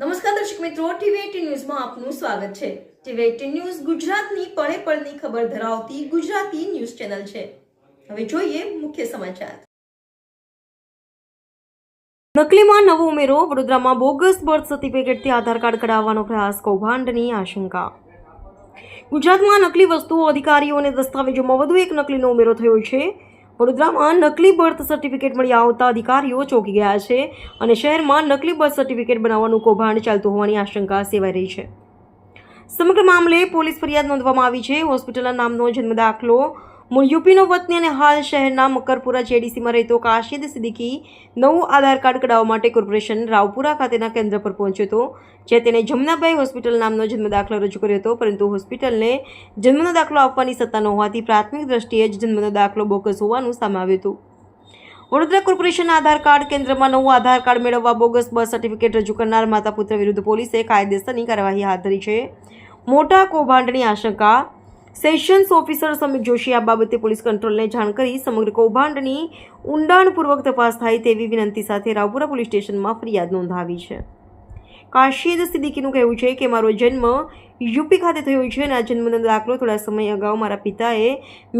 નમસ્કાર દર્શક મિત્રો ટીવી એટીન ન્યૂઝમાં આપનું સ્વાગત છે. ટીવી એટીન ન્યૂઝ ગુજરાતની પળે પળની ખબર ધરાવતી ગુજરાતી ન્યૂઝ ચેનલ છે. હવે જોઈએ મુખ્ય સમાચાર. નકલીમાં નવો ઉમેરો, વડોદરામાં બોગસ બર્થ સર્ટિફિકેટથી આધાર કાર્ડ કઢાવવાનો પ્રયાસ, કૌભાંડની આશંકા. ગુજરાતમાં નકલી વસ્તુઓ, અધિકારીઓ અને દસ્તાવેજોમાં વધુ એક નકલીનો ઉમેરો થયો છે. વડોદરામાં નકલી બર્થ સર્ટિફિકેટ મળી આવતા અધિકારીઓ ચોંકી ગયા છે અને શહેરમાં નકલી બર્થ સર્ટિફિકેટ બનાવવાનું કૌભાંડ ચાલતું હોવાની આશંકા સેવાઈ રહી છે. સમગ્ર મામલે પોલીસ ફરિયાદ નોંધવામાં આવી છે. હોસ્પિટલના નામનો જન્મ દાખલો મૂળ યુપીનો વતની અને હાલ શહેરના મકરપુરા જેડીસીમાં રહેતો કાશીદ સિદ્દીકી નવું આધાર કાર્ડ કઢાવવા માટે કોર્પોરેશન રાવપુરા ખાતેના કેન્દ્ર પર પહોંચ્યો હતો, જે તેને જમનાભાઈ હોસ્પિટલ નામનો જન્મ દાખલો રજૂ કર્યો હતો, પરંતુ હોસ્પિટલને જન્મનો દાખલો આપવાની સત્તા ન હોવાથી પ્રાથમિક દ્રષ્ટિએ જ જન્મનો દાખલો બોગસ હોવાનું સામે આવ્યું હતું. વડોદરા કોર્પોરેશનના આધાર કાર્ડ કેન્દ્રમાં નવું આધાર કાર્ડ મેળવવા બોગસ બર્થ સર્ટિફિકેટ રજૂ કરનાર માતા પુત્ર વિરુદ્ધ પોલીસે કાયદેસરની કાર્યવાહી હાથ ધરી છે. મોટા કૌભાંડની આશંકા સેશન્સ ઓફિસર સમીર જોશી આ બાબતે પોલીસ કંટ્રોલને જાણ કરી સમગ્ર કૌભાંડની ઊંડાણપૂર્વક તપાસ થાય તેવી વિનંતી સાથે રાવપુરા પોલીસ સ્ટેશનમાં ફરિયાદ નોંધાવી છે. કાશીદ સિદ્દીકીનું કહેવું છે કે મારો જન્મ યુપી ખાતે થયો છે અને આ જન્મનો દાખલો થોડા સમય અગાઉ મારા પિતાએ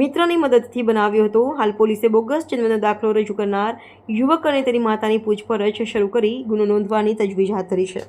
મિત્રની મદદથી બનાવ્યો હતો. હાલ પોલીસે બોગસ જન્મનો દાખલો રજૂ કરનાર યુવક અને તેની માતાની પૂછપરછ શરૂ કરી ગુનો નોંધવાની તજવીજ હાથ ધરી છે.